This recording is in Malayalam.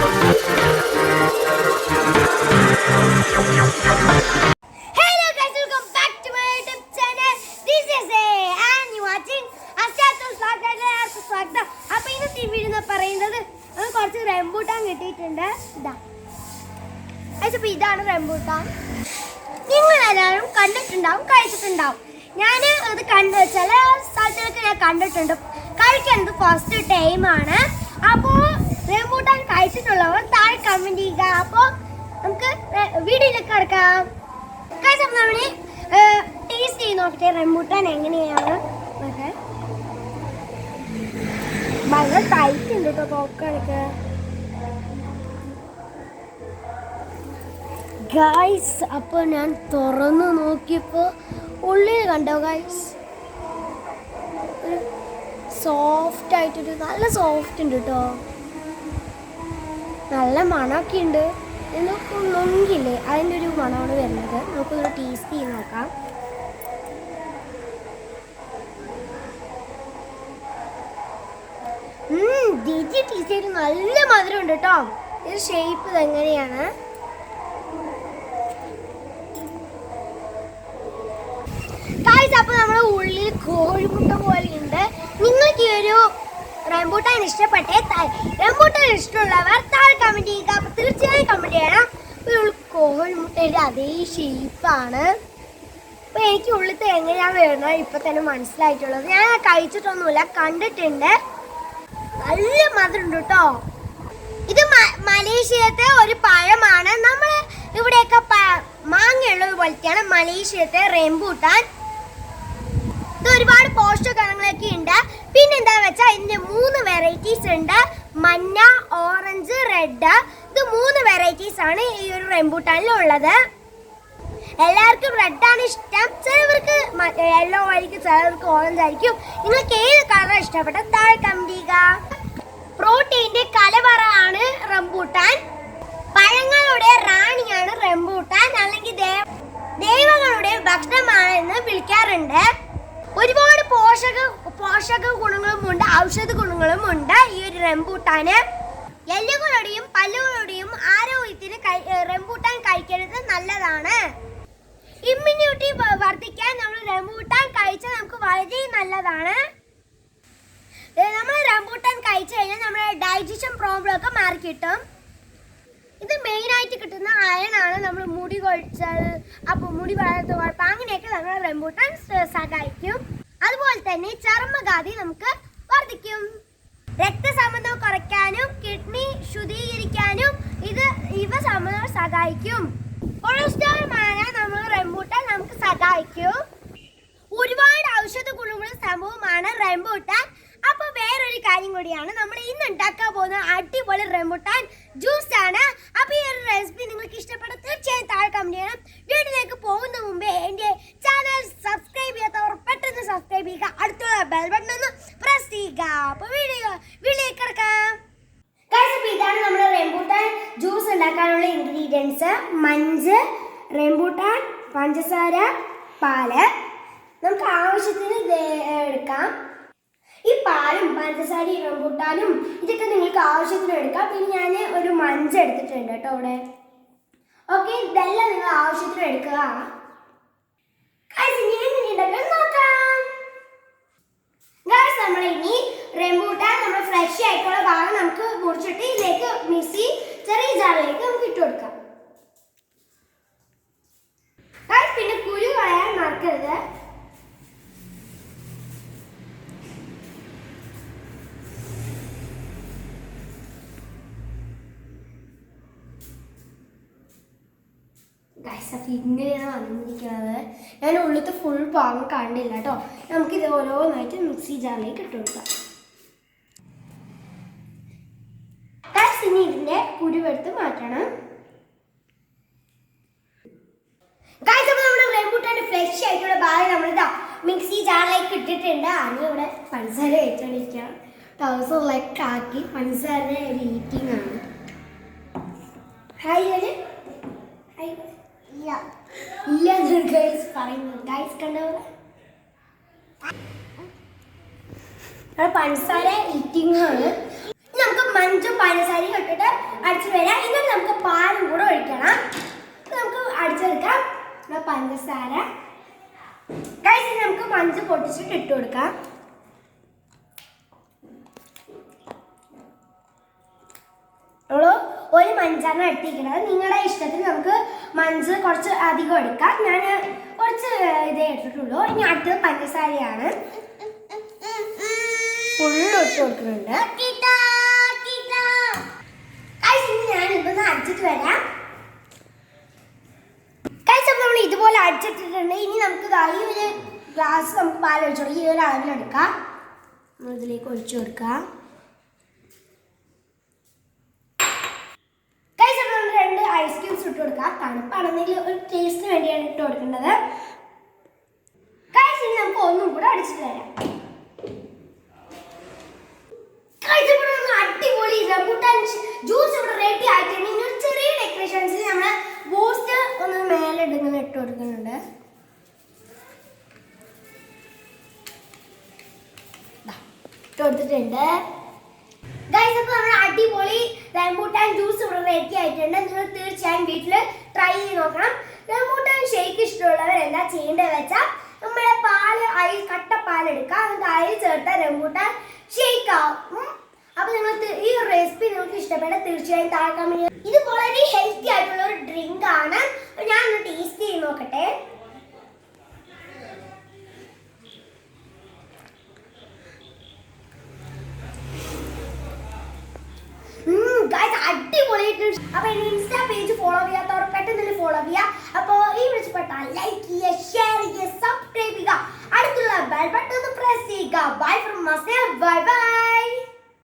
Hello guys, welcome back to my YouTube channel. This is A and you watching അസ്യാത്തും സ്വാഗതം സ്വാഗതം അപ്പൊ ഇന്നത്തെ വീഡിയോ പറയുന്നത് കുറച്ച് റെമ്പൂട്ടാൻ കിട്ടിയിട്ടുണ്ട്. ഇതാ. അപ്പൊ ഇതാണ് റെമ്പൂട്ടാൻ നിങ്ങൾ എല്ലാവരും കണ്ടിട്ടുണ്ടാവും കഴിച്ചിട്ടുണ്ടാവും. ഞാൻ അത് കണ്ട് ചില സ്ഥലത്തിലൊക്കെ ഞാൻ കണ്ടിട്ടുണ്ട്. കഴിക്കുന്നത് ഫസ്റ്റ് ടൈമാണ് അപ്പോൾ റെമ്പൂട്ടാൻ കഴിച്ചിട്ടുള്ളവർ താഴെ കമന്റ് ചെയ്യുക. അപ്പോൾ നമുക്ക് വീഡിയോയിലേക്ക് കിടക്കാം. കഴിച്ചപ്പോൾ നമ്മൾ ടേസ്റ്റ് ചെയ്ത് നോക്കട്ടെ റെമ്പൂട്ടാൻ എങ്ങനെയാണ്. ഭയങ്കര ടൈറ്റ് ഉണ്ട് കേട്ടോ തോക്കാനൊക്കെ. ഗായ്സ് അപ്പോൾ ഞാൻ തുറന്ന് നോക്കിയപ്പോൾ ഉള്ളിൽ കണ്ടോ ഗായ്സ് സോഫ്റ്റ് ആയിട്ടുണ്ട് നല്ല സോഫ്റ്റ് ഉണ്ട് കേട്ടോ. നല്ല മണമൊക്കെ ഉണ്ട് നമുക്ക് അതിന്റെ ഒരു മണമാണ് വരുന്നത്. നമുക്കൊന്ന് ടേസ്റ്റ് ചെയ്ത് നോക്കാം. നല്ല മധുരം ഉണ്ട് കേട്ടോ. ഇത് ഷേപ്പ് ഇത് എങ്ങനെയാണ്? അപ്പൊ നമ്മുടെ ഉള്ളിൽ കോഴിമുട്ട ഒരു റംബൂട്ടാൻ ഇഷ്ടപ്പെട്ടേ റംബൂട്ടാൻ ഇഷ്ടമുള്ളവർ താഴെ കമന്റ് ചെയ്യുക. തീർച്ചയായും കമന്റ് ചെയ്യണം. കോഴിമുട്ടയുടെ അതേ ഷേപ്പാണ് അപ്പോൾ എനിക്ക് ഉള്ളിൽ എങ്ങനെയാണ് വരുന്നത് ഇപ്പം തന്നെ മനസ്സിലായിട്ടുള്ളത്. ഞാൻ കഴിച്ചിട്ടൊന്നുമില്ല കണ്ടിട്ടുണ്ട്. നല്ല മധുരം ഉണ്ട് കേട്ടോ. ഇത് മലേഷ്യത്തെ ഒരു പഴമാണ്. നമ്മൾ ഇവിടെയൊക്കെ മാങ്ങയുള്ളത് പോലത്തെയാണ് മലേഷ്യത്തെ റെമ്പൂട്ടാൻ ഇത് ഒരുപാട് പോഷകങ്ങളൊക്കെ ഉണ്ട്. പിന്നെന്താ വെച്ചാൽ ഇതിന്റെ മൂന്ന് വെറൈറ്റീസ് ഉണ്ട്. മഞ്ഞ ഓറഞ്ച് റെഡ് ഇത് മൂന്ന് വെറൈറ്റീസ് ആണ് ഈ ഒരു റെമ്പൂട്ടാനിൽ ഉള്ളത്. എല്ലാവർക്കും റെഡ് ആണ് ഇഷ്ടം. ചിലവർക്ക് യെല്ലോ ആയിരിക്കും ചിലവർക്ക് ഓറഞ്ച് ആയിരിക്കും. നിങ്ങൾക്ക് ഏത് കളർ ഇഷ്ടപ്പെട്ട താഴെ കമന്റ് ചെയ്യുക. പ്രോട്ടീന്റെ കലവറ ആണ് റംബൂട്ടാൻ. പഴങ്ങളുടെ റാണിയാണ് റംബൂട്ടാൻ. അല്ലെങ്കിൽ ദേവങ്ങളുടെ ഭക്ഷണമാണെന്ന് വിളിക്കാറുണ്ട്. ഒരുപാട് പോഷക പോഷക ഗുണങ്ങളും ഉണ്ട് ഔഷധ ഗുണങ്ങളും ഉണ്ട് ഈ ഒരു റംബൂട്ടാന്. എല്ലുകളുടെയും പല്ലുകളുടെയും ആരോഗ്യത്തിന് റംബൂട്ടാൻ കഴിക്കുന്നത് നല്ലതാണ്. ഇമ്മ്യൂണിറ്റി വർദ്ധിക്കാൻ നമ്മൾ റംബൂട്ടാൻ കഴിച്ചാൽ നമുക്ക് വളരെ നല്ലതാണ്. നമ്മൾ റംബൂട്ടാൻ കഴിച്ചു കഴിഞ്ഞാൽ നമ്മുടെ ഡൈജഷൻ പ്രോബ്ലം ഒക്കെ മാറി കിട്ടും. ഇത് മെയിൻ ആയിട്ട് കിട്ടുന്ന അയൺ ആണ് നമ്മൾ മുടി കൊഴിച്ചാൽ അപ്പോൾ മുടി വളർത്ത് കുഴപ്പം അങ്ങനെയൊക്കെ നമ്മൾ റംബൂട്ടാൻ സഹായിക്കും. അതുപോലെ തന്നെ ചർമ്മഗാതി നമുക്ക് വർദ്ധിക്കും രക്തസമ്മർദ്ദം കുറയ്ക്കാനും കിഡ്നി ശുദ്ധീകരിക്കാനും ഇത് ഇവ സമ്മതം സഹായിക്കും. കൊളസ്ട്രോൾ മാറാൻ നമ്മൾ റംബൂട്ടാൻ നമുക്ക് സഹായിക്കും. ഒരുപാട് ഔഷധ ഗുണമുള്ള സംഭവമാണ് റംബൂട്ടാൻ. അപ്പൊ വേറൊരു കാര്യം കൂടിയാണ് നമ്മൾ ഇന്ന് ഉണ്ടാക്കാൻ പോകുന്ന അടിപൊളി റംബൂട്ടാൻ ജ്യൂസ് ആണ് അപ്പൊ ഈ ഒരു റെസിപ്പി നിങ്ങൾക്ക് ഇഷ്ടപ്പെട്ട തീർച്ചയായും താഴെ കമന്റ് ചെയ്യണം വീട്ടിലേക്ക് പോകുന്ന മുമ്പേ എന്റെ ചാനൽ സബ്സ്ക്രൈബ് ചെയ്യാത്തവർ പെട്ടെന്ന് സബ്സ്ക്രൈബ് ചെയ്യുക അടുത്തുള്ള ബെൽ ബട്ടൺ ഒന്ന് പ്രസ് ചെയ്യുക അപ്പൊ വീഡിയോ വീഡിയോ കിടക്കാം Guys, അപ്പൊ ഇതാണ് നമ്മുടെ റെമ്പൂട്ടാൻ ഉണ്ടാക്കാനുള്ള ഇൻഗ്രീഡിയൻസ് മഞ്ച് റെമ്പൂട്ടാൻ പഞ്ചസാര പാൽ. നമുക്ക് ആവശ്യത്തിന് എടുക്കാം. ഈ പാലും പഞ്ചസാരയും റംബൂട്ടാനും ഇതൊക്കെ നിങ്ങൾക്ക് ആവശ്യത്തിന് എടുക്കാം. പിന്നെ ഞാൻ ഒരു മഞ്ച് എടുത്തിട്ടുണ്ട് കേട്ടോ ഇവിടെ ഓക്കെ ഇതെല്ലാം നിങ്ങൾ ആവശ്യത്തിന് എടുക്കുക. നോക്കാം. നമ്മൾ ഇനി റെമ്പൂട്ടാൻ നമ്മൾ ഫ്രഷ് ആയിട്ടുള്ള ഭാഗം നമുക്ക് മുറിച്ചിട്ട് ഇതിലേക്ക് മിക്സി ചെറിയ ജാറിലേക്ക് നമുക്ക് ഇട്ട് കൊടുക്കാം. പിന്നെ കുരു കളയാൻ മറക്കരുത്. ഇങ്ങനെയാണ് ഞാൻ ഉള്ളിലത്തെ ഫുൾ പാകം കണ്ടില്ല കേട്ടോ. ഇത് ഓരോന്നായിട്ട് മിക്സി ജാറിലേക്ക് ഇട്ട് കൊടുക്കാം ഗൈസ് ഇനി കുരുവെടുത്ത് മാറ്റണം. റെമ്പൂട്ടാന്റെ ഫ്രഷ് ആയിട്ടുള്ള ഭാഗം നമ്മളിതാ മിക്സി ജാറിലേക്ക് ഇട്ടിട്ടുണ്ട്. അനി ഇവിടെ പഞ്ചസാര വെച്ചോണ്ടിരിക്കുകയാണ് ടൗസറിലേക്ക് ആക്കി പഞ്ചസാരയുടെ ഒരു ഈറ്റിംഗ് ആണ്. ഹായ് അല്ലേ ഹായ് ഇല്ല. ഇല്ല ഗൈസ് പറയുന്നു. ഗൈസ് കണ്ടോ? അവിടെ പഞ്ചസാര ഈറ്റിംഗ് ആണ്. മഞ്ചും പഞ്ചസാരയും ഇട്ടിട്ട് അടിച്ചു വരാം. എന്നിട്ട് നമുക്ക് പാലും കൂടെ ഒഴിക്കണം. നമുക്ക് അടിച്ചെടുക്കാം പഞ്ചസാര. കഴിച്ച് നമുക്ക് മഞ്ച് പൊട്ടിച്ചിട്ട് ഇട്ട് കൊടുക്കാം. ഒരു മഞ്ചാണ് എടുത്തിരിക്കുന്നത് നിങ്ങളുടെ ഇഷ്ടത്തിന് നമുക്ക് മഞ്ച് കുറച്ച് അധികം എടുക്കാം. ഞാൻ കുറച്ച് ഇതേ ഇട്ടിട്ടുള്ളൂ. ഇനി അടുത്തത് പഞ്ചസാരയാണ്. ഫുള്ള് ഇട്ട് കൊടുക്കുന്നുണ്ട് Guys, ഇനി ഞാൻ ഇതൊന്ന് വരാം. കഴിച്ചപ്പോൾ നമ്മൾ ഇതുപോലെ അടിച്ചിട്ടിട്ടുണ്ട്. ഇനി നമുക്ക് ഈ ഒരു ഗ്ലാസ് നമുക്ക് പാൽ ഒഴിച്ചു. കൊടുക്കാം ഈ ഒരു അളവിലെടുക്കാം നമ്മൾ ഇതിലേക്ക് ഒഴിച്ചു കൊടുക്കാം. കഴിച്ചപ്പോൾ നമ്മൾ രണ്ട് ഐസ് ക്യൂബ്സ് ഇട്ട് കൊടുക്കാം. തണുപ്പാണെന്നെങ്കിൽ ഒരു ടേസ്റ്റിന് വേണ്ടിയാണ് ഇട്ട് കൊടുക്കേണ്ടത്. ഇനി നമുക്ക് ഒന്നും കൂടെ അടിച്ചിട്ട് വരാം. കൊടുത്തിട്ടുണ്ട്. ഗൈസ് അപ്പോൾ നമ്മൾ അടിപൊളി റംബൂട്ടാൻ ജ്യൂസ് ഇവിടെ റെഡി ആയിട്ടുണ്ട്. നിങ്ങൾ തീർച്ചയായും വീട്ടിൽ ട്രൈ ചെയ്ത് നോക്കണം. റംബൂട്ടാൻ ഷേക്ക് ഇഷ്ടമുള്ളവർ എന്താ ചെയ്യേണ്ടത് വെച്ചാൽ നമ്മുടെ പാൽ അയിൽ കട്ട പാൽ എടുക്കുക എന്നിട്ട് അയിൽ ചേർത്ത റംബൂട്ടാൻ ഷേക്ക് ആവും. അപ്പോൾ നിങ്ങൾ ഈ റെസിപ്പി നിങ്ങൾക്ക് ഇഷ്ടപ്പെട്ട തീർച്ചയായും താഴെ ഇത് വളരെ ഹെൽത്തി ആയിട്ടുള്ള ഒരു ഡ്രിങ്ക് ആണ് അപ്പോൾ ഞാൻ ഒന്ന് ടേസ്റ്റ് ചെയ്ത് നോക്കട്ടെ ഗൈസ് അടിപൊളിയായിട്ട് അപ്പൊ ഇൻസ്റ്റാ